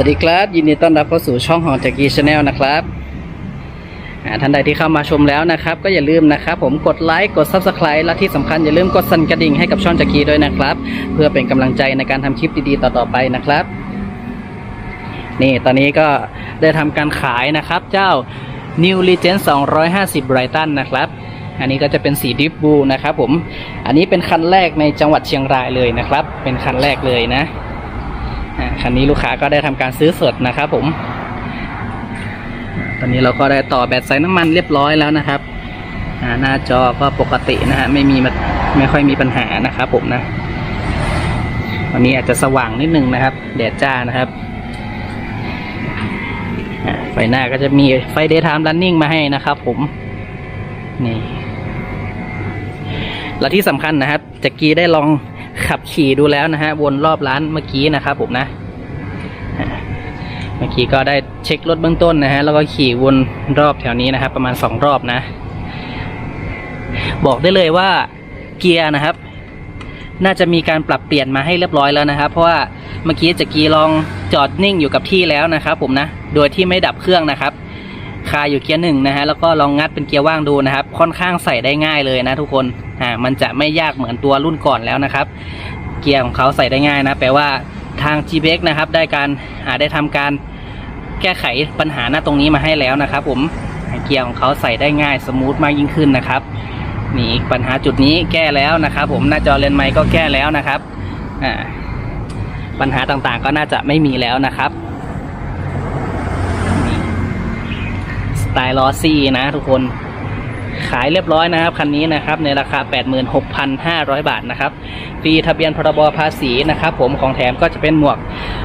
วัสดีครับ ยินดีต้อนรับเข้าสู่ช่องของจากีชาแนลนะครับท่านใดที่เข้ามาชมแล้วนะครับ ก็อย่าลืมนะครับ ผมกดไลค์กด Subscribe และที่สำคัญอย่าลืมกดสั่นกระดิ่งให้กับช่องจากีด้วยนะครับ เพื่อเป็นกำลังใจในการทำคลิปดีๆ ต่อๆไปนะครับ นี่ตอนนี้ก็ได้ทำการขายนะครับ เจ้า New Legend 250 Brighton นะครับอันนี้ก็จะเป็นสีดิฟบูนะครับผมอันนี้เป็นคันแรกในจังหวัดเชียงรายเลยนะครับ เป็นคันแรกเลยนะ คันนี้ลูกค้าก็ได้ทำการซื้อสดนะครับผม ตอนนี้เราก็ได้ต่อแบตใส่น้ำมันเรียบร้อยแล้วนะครับหน้าจอก็ปกตินะฮะไม่มีมันไม่ค่อยมีปัญหานะครับผมนะวันนี้อาจจะสว่างนิดนึงนะครับ แดดจ้านะครับไฟหน้าก็จะมีไฟ daytime running มาให้นะครับผมนี่และที่สำคัญนะครับจักรีได้ลอง ขับขี่ดูแล้วนะฮะวนรอบร้านเมื่อกี้นะครับผมนะ เมื่อกี้ก็ได้เช็ครถเบื้องต้นนะฮะแล้วก็ขี่วนรอบแถวนี้นะครับ ประมาณสองรอบนะ บอกได้เลยว่าเกียร์นะครับ น่าจะมีการปรับเปลี่ยนมาให้เรียบร้อยแล้วนะครับ เพราะว่าเมื่อกี้จักรีลองจอดนิ่งอยู่กับที่แล้วนะครับ ผมนะโดยที่ไม่ดับเครื่องนะครับคาอยู่เกียร์หนึ่งนะฮะแล้วก็ลองงัดเป็นเกียร์ว่างดูนะครับ ค่อนข้างใส่ได้ง่ายเลยนะทุกคน อ่ามันจะไม่ยากเหมือนตัวรุ่นก่อนแล้วนะครับ เกียร์ของเขาใส่ได้ง่ายนะ แปลว่าทาง g p x นะครับได้การอ่าได้ทำการแก้ไขปัญหาหน้าตรงนี้มาให้แล้วนะครับ ผมเกียร์ของเขาใส่ได้ง่ายสมูทมากยิ่งขึ้นนะครับนี่ปัญหาจุดนี้แก้แล้วนะครับ ผมหน้าจอเลนไมค์ก็แก้แล้วนะครับอ่าปัญหาต่างๆก็น่าจะไม่มีแล้วนะครับสไตล์ลอซี่นะทุกคน ขายเรียบร้อยนะครับ คันนี้นะครับในราคา 86,500 บาทนะครับฟรีทะเบียนพรบภาษีนะครับ ผมของแถมก็จะเป็นหมวก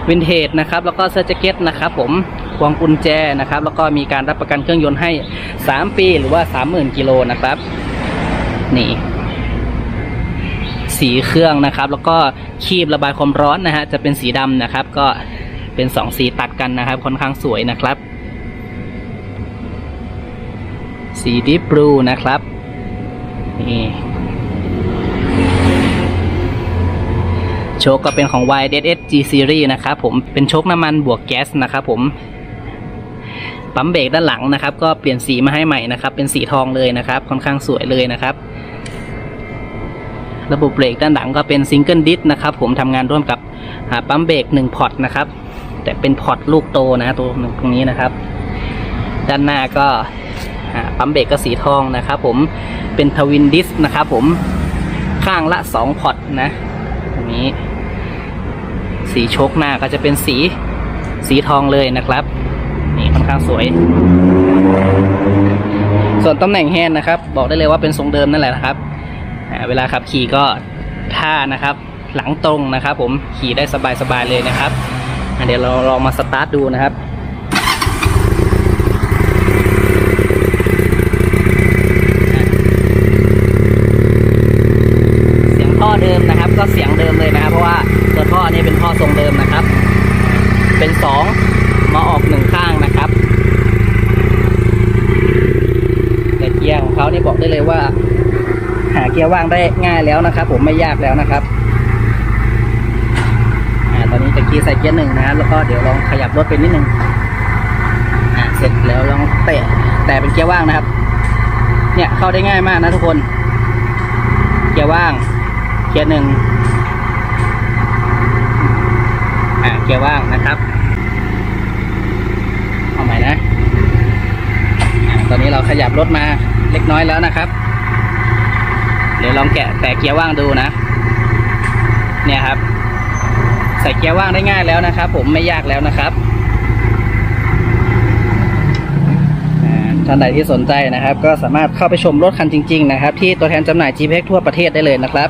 วินเทจนะครับ แล้วก็เสื้อแจ็คเก็ตนะครับ ผมพวงกุญแจนะครับ แล้วก็มีการรับประกันเครื่องยนต์ให้ 3 ปีหรือว่า 30,000 กิโลนะครับ นี่สีเครื่องนะครับ แล้วก็คีบระบายความร้อนนะฮะจะเป็นสีดำนะครับ ก็เป็นสองสีตัดกันนะครับค่อนข้างสวยนะครับ สีดิบลูนะครับ นี่โชคก็เป็นของ y d s G Series นะครับผมเป็นโชคน้ำมันบวกแก๊สนะครับผมปั๊มเบรกด้านหลังนะครับ ก็เปลี่ยนสีมาให้ใหม่นะครับ เป็นสีทองเลยนะครับ ค่อนข้างสวยเลยนะครับ ระบบเบรกด้านหลังก็เป็นซิงเกิลดิสนะครับผมทำงานร่วมกับปั๊มเบรกหนึ่งพอร์ตนะครับ แต่เป็นพอร์ตลูกโตนะตัวตรงนี้นะครับ ด้านหน้าก็ ปั๊มเบรกก็สีทองนะครับผมเป็นทวินดิสนะครับผมข้างละสองพอร์ตนะตรงนี้ สีโชคหน้าก็จะเป็นสีสีทองเลยนะครับ นี่ค่อนข้างสวย ส่วนตำแหน่งแฮนด์นะครับ บอกได้เลยว่าเป็นทรงเดิมนั่นแหละนะครับเวลาขับขี่ก็ท่านะครับ หลังตรงนะครับ ผมขี่ได้สบายๆเลยนะครับเดี๋ยวเราลองมาสตาร์ทดูนะครับ เสียงท่อเดิมนะครับ ก็เสียงเดิมเลยนะครับ เพราะว่าตัวท่อนี้เป็นท่อทรงเดิมนะครับ เป็นสองมาออกหนึ่งข้างนะครับ แต่เกียร์ของเขานี่บอกได้เลยว่า หาเกียร์ว่างได้ง่ายแล้วนะครับ ผมไม่ยากแล้วนะครับอตอนนี้จะกีใส่เกียร์หนึ่งนะครับแล้วก็เดี๋ยวลองขยับรถไปนิดนึงอ่าเสร็จแล้วลองเตะแต่เป็นเกียร์ว่างนะครับ เนี่ยเข้าได้ง่ายมากนะทุกคน เกียร์ว่าง เกียร์หนึ่งอ่าเกียร์ว่างนะครับ เอาใหม่นะตอนนี้เราขยับรถมาเล็กน้อยแล้วนะครับ เดี๋ยวลองแกะแต่เกียร์ว่างดูนะ เนี่ยครับ ใส่เกียร์ว่างได้ง่ายแล้วนะครับ ผมไม่ยากแล้วนะครับท่านใดที่สนใจนะครับ ก็สามารถเข้าไปชมรถคันจริง ๆ นะครับ ที่ตัวแทนจำหน่าย g p x ทั่วประเทศได้เลยนะครับ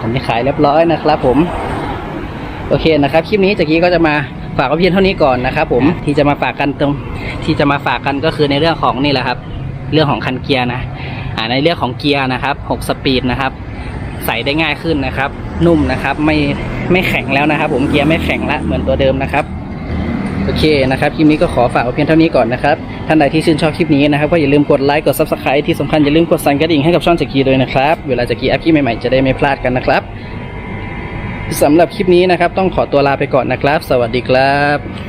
ตอนนี้ขายเรียบร้อยนะครับ ผม โอเคนะครับ คลิปนี้จากกี้ก็จะมา ฝากไว้เพียงเท่านี้ก่อนนะครับผมที่จะมาฝากกันตรงที่จะมาฝากกันก็คือในเรื่องของนี่แหละครับ เรื่องของคันเกียร์นะอ่าในเรื่องของเกียร์นะครับ6สปีดนะครับ ใส่ได้ง่ายขึ้นนะครับ นุ่มนะครับไม่ไม่แข็งแล้วนะครับ ผมเกียร์ไม่แข็งละเหมือนตัวเดิมนะครับโอเคนะครับคลิปนี้ก็ขอฝากไว้เพียงเท่านี้ก่อนนะครับท่านใดที่ชื่นชอบคลิปนี้นะครับก็อย่าลืมกดไลค์กด subscribe ที่สำคัญอย่าลืมกดสั่นกระดิ่งให้กับช่องจักรีด้วยนะครับเวลาจักรีอัพคลิปใหม่ๆจะได้ไม่พลาดกันนะครับ สำหรับคลิปนี้นะครับ ต้องขอตัวลาไปก่อนนะครับ สวัสดีครับ